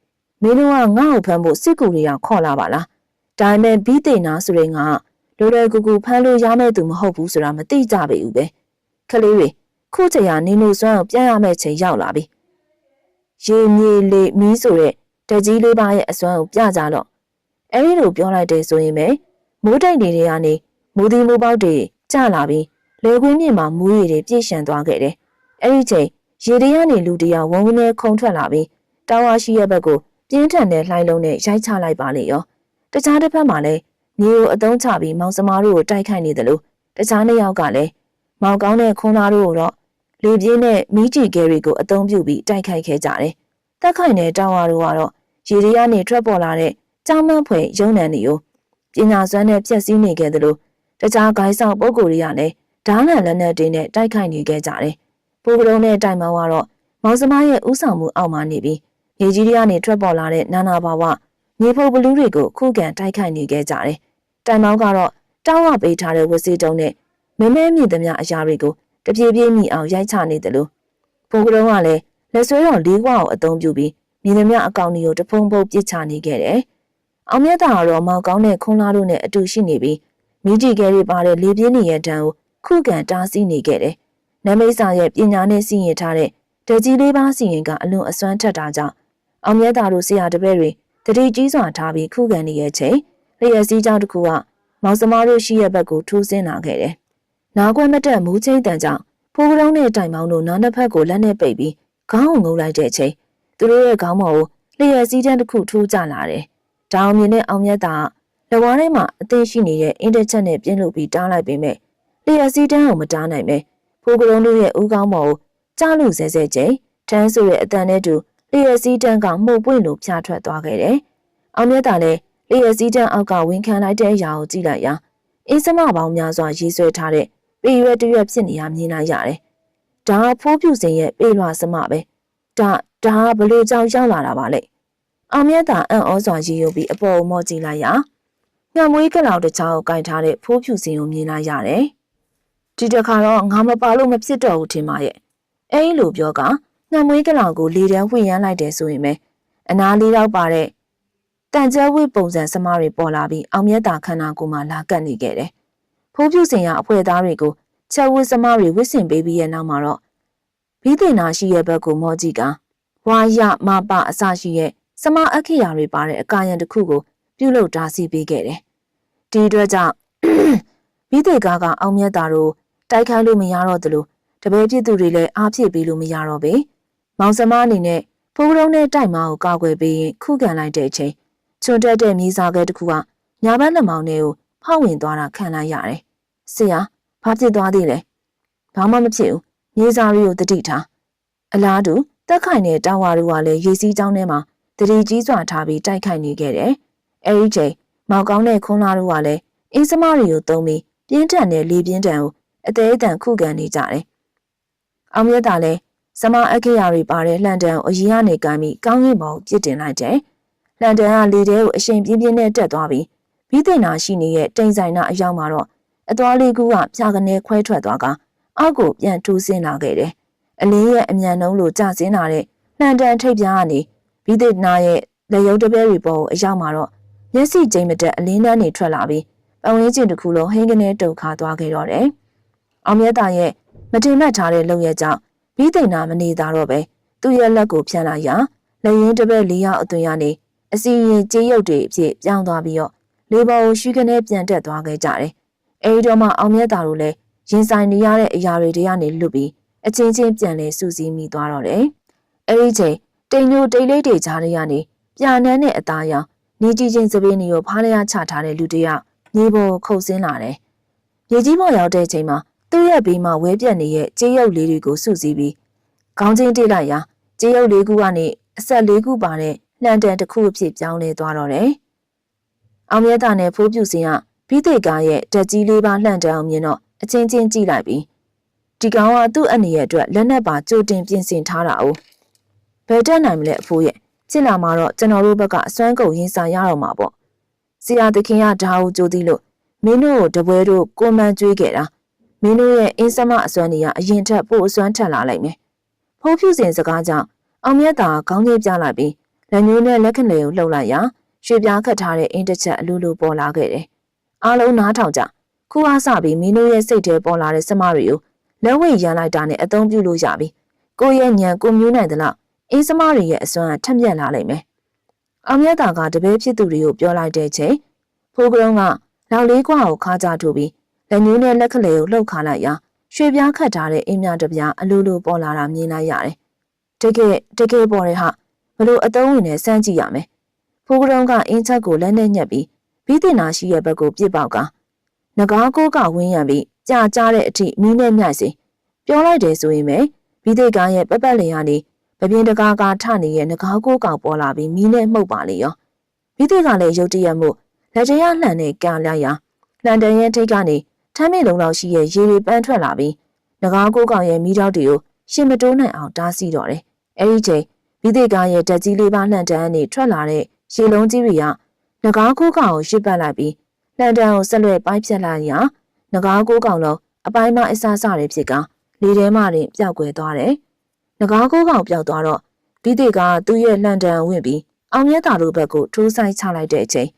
။မင်းတို့ကငါ့ကိုဖမ်းဖို့စစ်ကူတွေကခေါ်လာပါလား။ဒါပေမဲ့ဘီတေနာဆိုတဲ့ငါလိုလွယ်ကူကူဖမ်းလို့ရမယ့်သူမဟုတ်ဘူးဆိုတာမသိကြပေဘူးပဲ။ခလေးတွေခုချိန်ကနင်းလို့စွမ်းကိုပြန်ရမယ့်ချိန်ရောက်လာပြီ။ရေမြေလေးမီးဆိုတဲ့တကြီးလေးပါရဲ့အစွမ်းကိုပြကြတော့အဲဒီလိုပြောလိုက်တယ်ဆိုရင်ပဲမိုးတိတ်တွေတွေကနေမူဒီမူပေါက်တွေကျလာပြီးလေကွင်းမြင့်မှာမူးရည်တွေပြည့်ရှံသွားခဲ့တယ်။အဲဒီချိန် ရေတွေကနေလူတယောက်ဝုန်းဝန်းနဲ့ခုန်ထွက်လာပြီးတာဝါရှိရဲ့ဘက်ကိုပြင်းထန်တဲ့လှိုင်းလုံးနဲ့ရိုက်ချလိုက်ပါလေရော။တခြားတစ်ဖက်မှာလည်းမြေကိုအသုံးချပြီးမောင်စမားတို့ကိုတိုက်ခိုက်နေတယ်လို့တခြားနှစ်ယောက်ကလည်းမောင်ကောင်းတဲ့ခွန်သားတို့ကိုတော့လေပြင်းနဲ့မီးကြည်ကဲတွေကိုအသုံးပြုပြီးတိုက်ခိုက်ခဲ့ကြတယ်။တက်ခိုင်တဲ့တာဝါတို့ကတော့ရေတွေကနေထွက်ပေါ်လာတဲ့ကြောင်မဖွယ်ရုံနံတွေကိုပညာစွမ်းနဲ့ဖျက်ဆီးနေခဲ့တယ်လို့တခြားဂိုင်းဆောင်ပုဂ္ဂိုလ်တွေကလည်းဓာတ်နဲ့လက်နက်တွေနဲ့တိုက်ခိုက်နေခဲ့ကြတယ်။ ပိုးကလုံးနဲ့တိုင်မောင်းကတော့မောင်စမရဲ့ဥဆောင်မှုအောက်မှာနေပြီးရေကြီးတွေကနေထွက်ပေါ်လာတဲ့နာနာဘာဝမြေဖုတ်ဘလူးတွေကိုခုခံတိုက်ခိုက်နေခဲ့ကြတယ်။တိုင်မောင်းကတော့တောင်းဝပေးထားတဲ့ဝစီတုံးနဲ့မမဲမြင့်သမျှအရာတွေကိုတပြေးပြေးမိအောင်ရိုက်ချနေတယ်လို့ပိုးကလုံးကလည်းလက်ဆွဲတော်လေးဝါကိုအသုံးပြုပြီးမြင်သမျှအကောင်တွေကိုတဖုံဖုံပစ်ချနေခဲ့တယ်။အောင်မြတ်တာကတော့မောင်ကောင်းတဲ့ခွန်လာတို့နဲ့အတူရှိနေပြီးမိကြည့်ကဲတွေပါတဲ့လေပြင်းနေရဲ့တန်းကိုခုခံတားဆီးနေခဲ့တယ်။ နမိတ်စာရဲ့ပညာနဲ့စီရင်ထားတဲ့တကြီးလေးပါးစီရင်ကအလွန်အစွမ်းထက်တာကြောင့်အောင်မြတ်တာတို့ဆရာတပည့်တွေတတိကြီးစွာထားပြီးခုခံနေရဲ့ချိန်လျက်စည်းကြောင်းတစ်ခုကမောင်စမားတို့ရှိရဲ့ဘက်ကိုထိုးဆင်းလာခဲ့တယ်။နားခွက်မတက်မူးချင်းတန်ကြောင့်ဖိုးကလုံးနဲ့တိုင်မောင်းတို့နားနှစ်ဖက်ကိုလက်နဲ့ပိတ်ပြီးခေါင်းကိုငုံလိုက်တဲ့ချိန်သူတို့ရဲ့ခေါင်းပေါ်ကိုလျက်စည်းတန်းတစ်ခုထိုးကျလာတယ်။ဒါအောင်မြင်တဲ့အောင်မြတ်တာလက်ဝါးထဲမှာအသေးရှိနေတဲ့အင်တာချက်နဲ့ပြင်းလို့ပြီးတားလိုက်ပေမဲ့လျက်စည်းတန်းကိုမတားနိုင်ပဲ ဖိုးကလုံးတို့ရဲ့ဦးခေါင်းပေါ်ကိုကြားလို့ဆဲဆဲချိန်ထန်းဆိုတဲ့အတန်နဲ့တူလျက်စည်းတန်းကမှုတ်ပွင့်လို့ဖြာထွက်သွားခဲ့တယ်။အောင်မြတ်တာလည်းလျက်စည်းတန်းအောက်ကဝင်ခံလိုက်တဲ့အရာကိုကြည့်လိုက်ရာအေးစမပေါင်းများစွာရေးဆွဲထားတဲ့ပေရွက်တရွက်ဖြစ်နေရမြင်လိုက်ရတယ်။ဒါဖိုးဖြူစင်ရဲ့ပေလွှာစမပဲ။ဒါဒါဘလို့ကြောင်ရောက်လာတာပါလေ။အောင်မြတ်တာအံ့ဩစွာရေယုပ်ပြီးအပေါ်မော့ကြည့်လိုက်ရာညမွေးကလောက်တစ်ချောင်းကိုကင်ထားတဲ့ဖိုးဖြူစင်ကိုမြင်လိုက်ရတယ်။ ဒီတစ်ခါတော့ငါမပါလို့မဖြစ်တော့ဘူးထင်ပါရဲ့။အဲလိုပြောကညမွေးကလောက်ကိုလေတန်းဝင်ရမ်းလိုက်တယ်ဆိုရင်ပဲအနာလေးတော့ပါတဲ့တန်ကျဲဝိပုံစံစမားတွေပေါ်လာပြီးအောင်မြတ်တာခန္ဓာကိုယ်မှာလာကတ်နေခဲ့တယ်။ဖိုးဖြူစင်ရအဖွဲသားတွေကိုချက်ဝစ်စမားတွေဝစ်စင်ပေးပြီးရဲ့နောက်မှာတော့ဘီးတင်နာရှိရဲ့ဘက်ကိုမောကြည့်ကဝါရမပအစရှိရဲ့စမအခရာတွေပါတဲ့အကာယံတစ်ခုကို ပြုလုပ်တားဆီးပေးခဲ့တယ်။ဒီအတွက်ကြောင့်ဘီးတေကာကအောင်မြတ်တာတို့ တိုက်ခိုက်လို့မရတော့သလိုတပည့်ဖြစ်သူတွေလည်းအားဖြည့်ပေးလို့မရတော့ပဲ။မောင်စမအနေနဲ့ဖိုးကရုံးနဲ့တိုက်မကိုကောက်ွယ်ပေးရင်ခုခံလိုက်တဲ့အချိန်ချွန်တက်တဲ့မြေစာကဲတစ်ခုကညာဘက်လက်မောင်းထဲကိုဖောက်ဝင်သွားတာခံလိုက်ရတယ်။ဆရာဘာဖြစ်သွားသေးလဲ။ဘာမှမဖြစ်ဘူး။မြေစာရီကိုတတိထား။အလားတူတက်ခိုင်တဲ့တာဝါတို့ကလည်းရေစီးကြောင်းထဲမှာတတိကြီးစွာထားပြီးတိုက်ခိုက်နေခဲ့တယ်။အဲဒီချိန်မောက်ကောင်းတဲ့ခွန်လာတို့ကလည်းအင်းစမတွေကိုတုံးပြီးပြင်းထန်တဲ့လေပြင်းတံကို အသေးအတန်ခုခံနေကြတယ်။အောင်မြတ်တာလည်းစမအခေယာတွေပါတဲ့လှန်တံကိုအရင်ကနေကမ်းပြီးကောင်းကင်ပေါ်ပြစ်တင်လိုက်တယ်။လှန်တံကလေထဲကိုအရှိန်ပြင်းပြင်းနဲ့တက်သွားပြီးဘီးတင်နာရှိနေတဲ့တိမ်ဆိုင်နာအရောက်မှာတော့အသွားလေးကူကဖြာကနေခွဲထွက်သွားကအောက်ကိုပြန်ထိုးဆင်းလာခဲ့တယ်။အလင်းရဲ့အမြန်နှုံးလိုကျဆင်းလာတဲ့လှန်တံထိပ်ပြားကနေဘီးတင်နာရဲ့လက်ရုပ်တပည့်တွေပေါ်ကိုအရောက်မှာတော့မျက်စိကျိမ့်မတက်အလင်းတန်းနေထွက်လာပြီးပတ်ဝန်းကျင်တစ်ခုလုံးဟင်းကနေတုန်ခါသွားခဲ့တော့တယ်။ အောင်မြတ်တာရဲ့မတင်မှတ်ထားတဲ့လုပ်ရကြောင့်ပြီးသိမ့်နာမနေသားတော့ပဲသူ့ရဲ့လက်ကိုဖြန့်လိုက်ရာလက်ရင်းတစ်ပက်လေးရောက်အသွင်ရနေအစီရင်ကြေးရုပ်တွေအဖြစ်ပြောင်းသွားပြီးတော့လေပေါ်ကိုရှိကနေပြန်တက်သွားခဲ့ကြတယ်။အဲဒီတော့မှအောင်မြတ်တာတို့လည်းရင်ဆိုင်နေရတဲ့အရာတွေတည်းကနေလွတ်ပြီးအချင်းချင်းပြန်လဲစူးစီးမိသွားတော့တယ်။အဲဒီချိန်တိမ်ညိုတိတ်လေးတွေကြားထဲကနေပြာနန်းတဲ့အသားရောင်နေကြည့်ချင်းစပင်းတွေကိုဖားလျားချထားတဲ့လူတယောက်မြေပေါ်ခုတ်ဆင်းလာတယ်။မြေကြီးပေါ်ရောက်တဲ့ချိန်မှာ သူ့ရဲ့ဘေးမှာဝဲပြက်နေတဲ့ကြေးရုပ်လေးတွေကိုစုစည်းပြီးခေါင်းချင်းတိလိုက်ရာကြေးရုပ်လေးခုကနေအဆက်လေးခုပါတဲ့လှန်တန်တစ်ခုအဖြစ်ပြောင်းလဲသွားတော့တယ်။အောင်မြတ်တာနဲ့ဖိုးပြူစင်ကပြီးသိကားရဲ့တက်ကြီးလေးပါလှန်တန်အောင်မြင်တော့အချင်းချင်းကြည့်လိုက်ပြီးဒီကောင်ကသူ့အနေရဲ့အတွက်လက်နက်ပါကြိုတင်ပြင်ဆင်ထားတာ哦ဘယ်တက်နိုင်မလဲအဖိုးရဲ့ဖြစ်လာမှာတော့ကျွန်တော်တို့ဘက်ကအစွမ်းကုန်ရင်ဆိုင်ရတော့မှာပေါ့ဆရာသခင်ကဒါဟုကြိုးသီးလို့မင်းတို့ကိုတပွဲတို့ကိုမန်းကျွေးခဲ့တာ မင်းတို့ရဲ့အင်းစမအစွမ်းတွေကအရင်ထက်ပိုအစွမ်းထက်လာလိုက်မယ်ဖုံးဖြူစင်စကားကြောင့်အောင်မြတ်တာခေါင်းကြီးပြလိုက်ပြီးလက်ညှိုးနဲ့လက်ခဏလေးကိုလှုပ်လိုက်ရာရွှေပြားခတ်ထားတဲ့အင်းတစ်ချက်အလူလူပေါ်လာခဲ့တယ်အားလုံးနားထောင်ကြခုအားစပြီးမင်းတို့ရဲ့စိတ်ထဲပေါ်လာတဲ့စမတွေကိုလက်ဝဲရန်လိုက်တာနဲ့အသုံးပြုလို့ရပြီကိုယ့်ရဲ့ညံကိုမျိုးနိုင်သလားအေးစမတွေရဲ့အစွမ်းကထက်မြက်လာလိမ့်မယ်အောင်မြတ်တာကတပည့်ဖြစ်သူတွေကိုပြောလိုက်တဲ့ချိန်ဖိုးကရုံးကနောက်လေးကွာကိုခါကြထိုးပြီး လက်ညှိုးနဲ့လက်ကလေးကိုလှုပ်ခါလိုက်ရာရွှေပြားခတ်ထားတဲ့အင်းမြတပြားအလိုလိုပေါ်လာတာမြင်လိုက်ရတယ်တကယ်တကယ်ပေါ်တဲ့ဟာဘလို့အသုံးဝင်နဲ့စမ်းကြည့်ရမယ်ဖိုးကရုံးကအင်းချက်ကိုလက်နဲ့ညက်ပြီးပြီးတင်နာရှိရဲ့ဘက်ကိုပြစ်ပေါက်ကငကားကိုကဝင်းရံပြီးကြာကြတဲ့အထိမီးနဲ့မြိုက်စီပြောလိုက်တယ်ဆိုရင်ပဲပြီးသိကရဲ့ပပက်လင်ကနေပပြင်းတကားကာထနေတဲ့ငကားကိုကောင်ပေါ်လာပြီးမီးနဲ့မှုတ်ပါလေရောပြီးသိကလည်းရုတ်တရက်မှုလက်တရားလှန်နဲ့ကန်လိုက်ရာလှန်တန်ရဲ့ထိတ်ကနေ ထမ်းမိလုံလောက်ရှိရဲ့ရေတွေပန်းထွက်လာပြီးငကားကိုကောင်ရဲ့မီးတောက်တွေကိုရှင်မတိုးနိုင်အောင်တားဆီးတော့တယ်အဲဒီချိန်ပြီးသိကရဲ့တက်ကြီးလေးပါလှန်တန်ကနေထွက်လာတဲ့ရေလုံးကြီးတွေကငကားကိုကောင်ကိုရှစ်ပတ်လိုက်ပြီးလန်တန်ကိုဆက်လွဲပိုင်းဖြတ်လိုက်ရာငကားကိုကောင်လုံးအပိုင်းမအစစတွေဖြစ်ကလေထဲမှတင်ပျောက်ကွယ်သွားတယ်။ငကားကိုကောင်ပျောက်သွားတော့ဒီတိကသူ့ရဲ့လန်တန်ဝင်ပြီးအောင်မြတ်တာတို့ဘက်ကိုထိုးဆိုင်ချလိုက်တဲ့အချိန်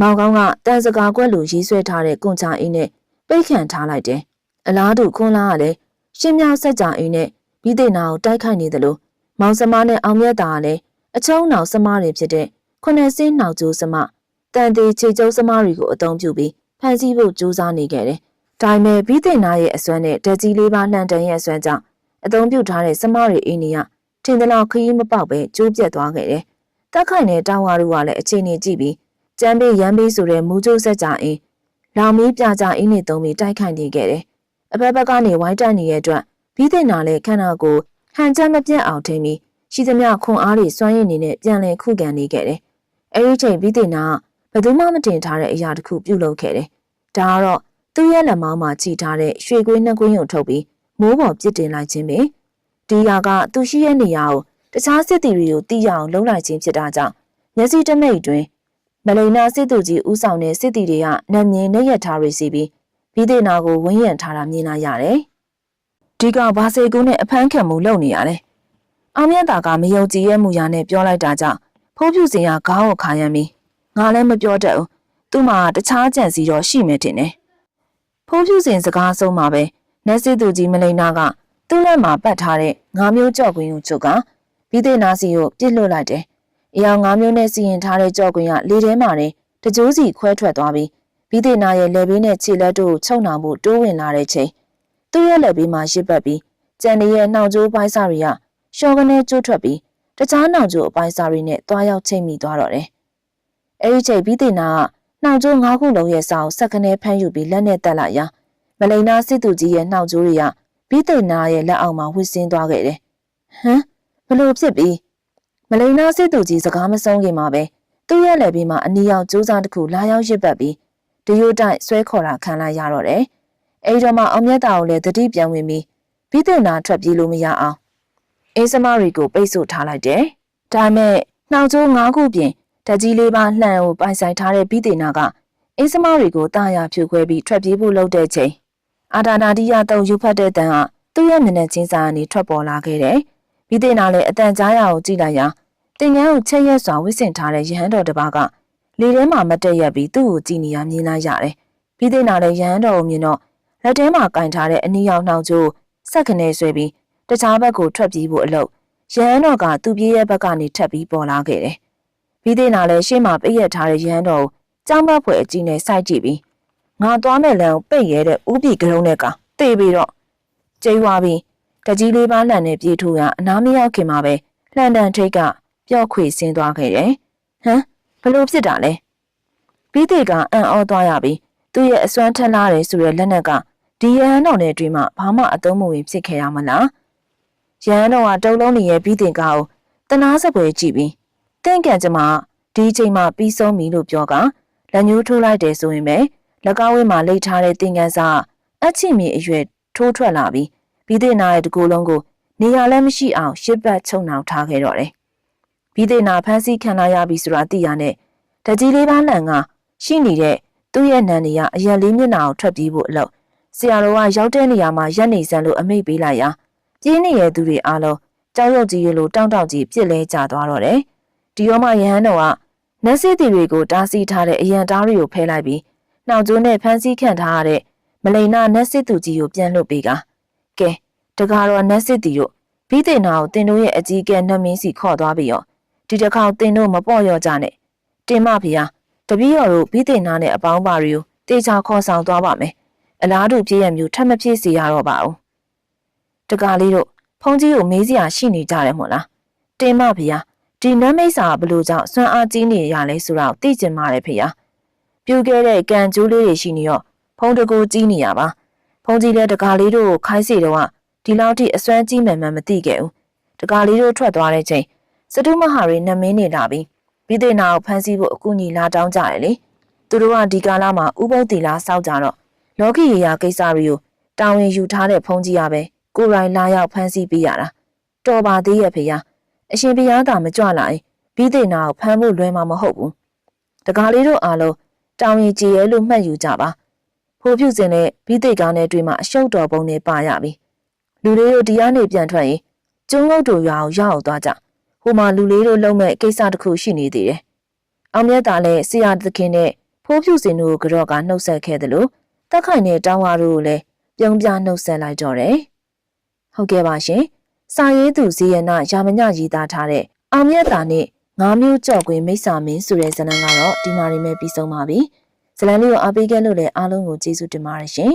မောင်ကောင်းကတန်စကာကွက်လိုရေးဆွဲထားတဲ့ကွန်ချာအင်းနဲ့ ပိတ်ခံထားလိုက်တယ်။အလားတူခွန်းလားကလည်းရှင်းမြောက်ဆက်ကြအင်းနဲ့ပြီးတိနာကိုတိုက်ခိုက်နေတယ်လို့မောင်စမနဲ့အောင်မြတ်တာကလည်းအချုံနောက်စမတွေဖြစ်တဲ့ခုနှစ်စင်းနောက်ကျိုးစမတန်သေးခြေကျုပ်စမားတွေကိုအသုံးပြုပြီးဖန်ဆီးဖို့ကြိုးစားနေခဲ့တယ်။ဒါပေမဲ့ဘီသိနာရဲ့အစွမ်းနဲ့တက်ကြီးလေးပါလှန်တန်ရဲ့အစွမ်းကြောင့်အသုံးပြုထားတဲ့စမားတွေအင်းကြီးကထင်သလောက်ခရီးမပေါက်ပဲကျိုးပြတ်သွားခဲ့တယ်။တက်ခိုင်တဲ့တောင်ဝါတို့ကလည်းအခြေအနေကြည့်ပြီးကြမ်းပေးရမ်းပေးဆိုတဲ့မူကျိုးဆက်ကြအင်း လောင်မီးပြကြအင်းနဲ့သုံးပြီးတိုက်ခိုက်နေခဲ့တယ်။အဘက်ဘက်ကနေဝိုင်းတိုက်နေတဲ့အတွက်ဘီသိနာလည်းခန္ဓာကိုယ်ဟန်ချက်မပြတ်အောင်ထိန်းပြီးရှိသမျှခွန်အားတွေစွမ်းရည်နေနဲ့ပြန်လည်ခုခံနေခဲ့တယ်။အဲဒီချိန်ဘီသိနာကဘယ်သူမှမတင်ထားတဲ့အရာတစ်ခုပြုလုပ်ခဲ့တယ်။ဒါကတော့သူ့ရဲ့လက်မောင်းမှာခြိထားတဲ့ရွှေကွေးနှစ်ကွင်းရုံထုတ်ပြီးမိုးပေါ်ပစ်တင်လိုက်ခြင်းပဲ။ဒီဟာကသူရှိရဲ့နေရာကိုတခြားစစ်တီတွေကိုတီးရအောင်လုပ်လိုက်ခြင်းဖြစ်တာကြောင့်မျက်စိတမိတ်တွင် မလိန်နာစစ်သူကြီးဦးဆောင်တဲ့စစ်တီတွေကနံမြင်နဲ့ရထားရစီပြီးပြီးတဲ့နာကိုဝင်းရံထားတာမြင်လာရတယ်။ဒီကဘာစေကူးနဲ့အဖမ်းခံမှုလုပ်နေရတယ်။အောင်မြတ်တာကမယုံကြည်ရဲ့မူရာနဲ့ပြောလိုက်တာကြောင့်ဖိုးဖြူစင်ကခေါင်းကိုခါရမ်းပြီးငါလည်းမပြောတတ်ဘူးသူ့မှာတခြားကြံစီတော့ရှိမယ်တင်တယ်ဖုံးဖြူစင်စကားဆုံးမှာပဲနက်စစ်သူကြီးမလိန်နာကသူ့လက်မှာပတ်ထားတဲ့ငါးမျိုးကြော့ကွင်းကိုချုပ်ကပြီးတဲ့နာစီကိုပြစ်လွတ်လိုက်တယ် အယောင်ငါးမျိုးနဲ့စီရင်ထားတဲ့ကြော့ကွင်းကလေထဲမှာနေတကြိုးစီခွဲထွက်သွားပြီးပြီးတဲ့နာရဲ့လက်ဘေးနဲ့ခြေလက်တို့ကိုချုပ်နှောင်ဖို့တိုးဝင်လာတဲ့ချိန်သူ့ရဲ့လက်ဘေးမှာရစ်ပတ်ပြီးကြံနေရဲ့နှောင်ကြိုးပိုင်းစားတွေကရှော့ကနေကျိုးထွက်ပြီးတခြားနှောင်ကြိုးအပိုင်းစားတွေနဲ့တွားရောက်ချိတ်မိသွားတော့တယ်အဲဒီချိန်ပြီးတင်နာကနှောင်ကျိုး၅ခုလုံးရဲ့စာကိုစက်ကနေဖမ်းယူပြီးလက်နဲ့တက်လိုက်ရာမလိန်နာစစ်သူကြီးရဲ့နှောင်ကျိုးတွေကပြီးတင်နာရဲ့လက်အောက်မှာဝှစ်စင်းသွားခဲ့တယ်။ဟမ်ဘလို့ဖြစ်ပြီး မလိန်နာစစ်သူကြီးစကားမဆုံးခင်မှာပဲသူ့ရဲ့လက်ပြီးမှာအနီရောက်ကျိုးစားတစ်ခုလာရောက်ရစ်ပတ်ပြီးတရိုးတိုက်ဆွဲခေါ်တာခံလိုက်ရတော့တယ်။အဲဒီတော့မှအောင်မြတ်တာကိုလည်းတတိပြန်ဝင်ပြီးပြီးတင်နာထွက်ပြေးလို့မရအောင်အေးစမရီကိုပိတ်ဆို့ထားလိုက်တယ်။ဒါမဲ့နှောင်ကျိုး၅ခုပြင်တက်ကြီးလေးပါလှန်ကိုပိုင်ဆိုင်ထားတဲ့ပြီးတင်နာကအေးစမတွေကိုတာယာဖြူခွဲပြီးထွက်ပြေးဖို့လုပ်တဲ့ချိန်အာဒါနာတိယတော့ယူဖတ်တဲ့တန်ကသူ့ရဲ့မျက်နှာချင်းစာကနေထွက်ပေါ်လာခဲ့တယ်။ပြီးတင်နာလည်းအတန်ကြားရအောင်ကြည့်လိုက်ရာ တင်ငန်းကိုချက်ရက်စွာဝစ်စင်ထားတဲ့ရဟန်းတော်တစ်ပါးကလေထဲမှာမတက်ရက်ပြီးသူ့ကိုကြည့်နေရမြင်လိုက်ရတယ်ပြီးသိနာလည်းရဟန်းတော်ကိုမြင်တော့လက်ထဲမှာကင်ထားတဲ့အနီရောင်နှောင်ကျိုးဆက်ခနဲဆွဲပြီးတခြားဘက်ကိုထွက်ပြေးဖို့အလုပ်ရဟန်းတော်ကသူ့ပြေးရဲ့ဘက်ကနေထပ်ပြီးပေါ်လာခဲ့တယ်ပြီးသိနာလည်းရှေ့မှာပိတ်ရက်ထားတဲ့ရဟန်းတော်ကိုကြောင်းဘက်ဖွယ်အကြည့်နဲ့စိုက်ကြည့်ပြီးငါသွားမဲ့လမ်းကိုပိတ်ရဲတဲ့ဥပီကရုံးနဲ့ကတေးပြီးတော့ကျိွားပြီးတကြီးလေးပါးလှန်နဲ့ပြေးထိုးရအနားမရောက်ခင်မှာပဲလှန်တန်ထိတ်က ပျော့ခွေဆင်းသွားခဲ့တယ်ဟမ်ဘလို့ဖြစ်တာလဲပြီးသေးကအံ့ဩသွားရပြီးသူ့ရဲ့အစွမ်းထက်လာတယ်ဆိုတဲ့လက်နက်ကဒီရဟန်းတော်နဲ့တွေ့မှဘာမှအသုံးမဝင်ဖြစ်ခဲ့ရမလားရဟန်းတော်ကတုံလုံးနေရဲ့ပြီးတင်ကားကိုတနာစပွဲကြည့်ပြီးတင့်ကန်ကျမဒီချိန်မှပြီးဆုံးပြီလို့ပြောကလက်ညှိုးထိုးလိုက်တယ်ဆိုရင်ပဲလက်ကားဝင်းမှာလိတ်ထားတဲ့တင်ကန်စာအချစ်မြေအရွယ်ထိုးထွက်လာပြီးပြီးတင်နာရဲ့တကူလုံးကိုနေရာလည်းမရှိအောင်ရှစ်ပတ်ချုံနှောင်ထားခဲ့တော့တယ် ပြီးတင်နာဖမ်းဆီးခံလာရပြီဆိုတာသိရနဲ့တကြီးလေးပါးလန်ကရှိနေတဲ့သူ့ရဲ့နန်နေရအရက်လေးမျက်နှာကိုထွက်ပြေးဖို့အလုပ်ဆရာတော်ကရောက်တဲ့နေရာမှာရက်နေစမ်းလို့အမိတ်ပေးလိုက်ရာပြင်းနေတဲ့သူတွေအားလုံးကြောက်ရွံ့ကြီးရလိုတောင့်တောင့်ကြီးပြစ်လဲကျသွားတော့တယ်ဒီရောမှယဟန်တော်ကနက်စစ်တီတွေကိုတားဆီးထားတဲ့အရန်တားတွေကိုဖဲလိုက်ပြီးနှောက်ကျိုးနဲ့ဖမ်းဆီးခံထားရတဲ့မလိန်နာနက်စစ်သူကြီးကိုပြန်လွတ်ပေးကကဲတကားတော့နက်စစ်တီတို့ဘီးတင်နာကိုတင်တို့ရဲ့အကြီးအကဲနှမင်းစီခေါ်သွားပြီးရော ဒီတစ်ခါတင်တို့မပေါ့ရော့ကြနဲ့တင်မဖေဟာတပည့်တော်တို့ဘီးတင်နာနဲ့အပေါင်းပါတွေကိုတေချာခေါ်ဆောင်သွားပါမယ်အလားတူပြည့်ရမျိုးထပ်မဖြစ်စေရတော့ပါဘူးတကားလေးတို့ဖုန်ကြီးကိုမေးစရာရှိနေကြတယ်မို့လားတင်မဖေဟာဒီနမ်းမိတ်စာဘလို့ကြောင့်စွမ်းအားကြီးနေရလဲဆိုတော့သိကျင်ပါတယ်ဖေဟာပြူခဲ့တဲ့ကံကျိုးလေးတွေရှိနေတော့ဖုံးတကူကြီးနေရပါဖုံးကြီးလည်းတကားလေးတို့ကိုခိုင်းစီတော့ဒီလောက်ထိအစွမ်းကြီးမှန်မှန်မသိခဲ့ဘူးတကားလေးတို့ထွက်သွားတဲ့ချိန် စတုမဟာရီနမင်းနေလာပြီးပြီးတဲ့နာကိုဖမ်းဆီးဖို့အကူအညီလာတောင်းကြတယ်လေသူတို့ကဒီကာလမှာဥပုသ္တိလာစောက်ကြတော့လောကီရေယာကိစ္စတွေကိုတာဝန်ယူထားတဲ့ဖုံးကြီးရပဲကိုရိုင်းလာရောက်ဖမ်းဆီးပေးရတာတော်ပါသေးရဲ့ဖေယားအရှင်ဘုရားသာမကြွလာရင်ပြီးတဲ့နာကိုဖမ်းဖို့လွယ်မှာမဟုတ်ဘူးတကားလေးတို့အားလုံးတောင်ရင်ကြည်ရဲလို့မှတ်ယူကြပါဖိုးဖြူစင်နဲ့ပြီးတဲ့ကားနဲ့တွေ့မှအရှုပ်တော်ပုံနဲ့ပါရပြီလူလေးတို့ဒီကနေပြန်ထွက်ရင်ကျုံငုတ်တို့ရွာကိုရောက်သွားကြ ဟိုမှာလူလေးတို့လုံးမဲ့ကိစ္စတစ်ခုရှိနေသေးတယ်အောင်မြတ်သားလည်းဆရာသခင်နဲ့ဖိုးဖြူစင်တို့ကတော့ကနှုတ်ဆက်ခဲ့တယ်လို့တက်ခိုင်နဲ့တောင်းဝါတို့ကိုလည်းပြုံးပြနှုတ်ဆက်လိုက်တော့တယ်ဟုတ်ကဲ့ပါရှင်စာရေးသူဇေယနာရာမညရေးသားထားတဲ့အောင်မြတ်တာနဲ့ငါးမျိုးကြော့ကွင်းမိစ္ဆာမင်းဆိုတဲ့ဇာတ်လမ်းကတော့ဒီမှာနေမဲ့ပြီးဆုံးပါပြီဇာတ်လမ်းလေးကိုအားပေးခဲ့လို့လည်းအားလုံးကိုကျေးဇူးတင်ပါတယ်ရှင်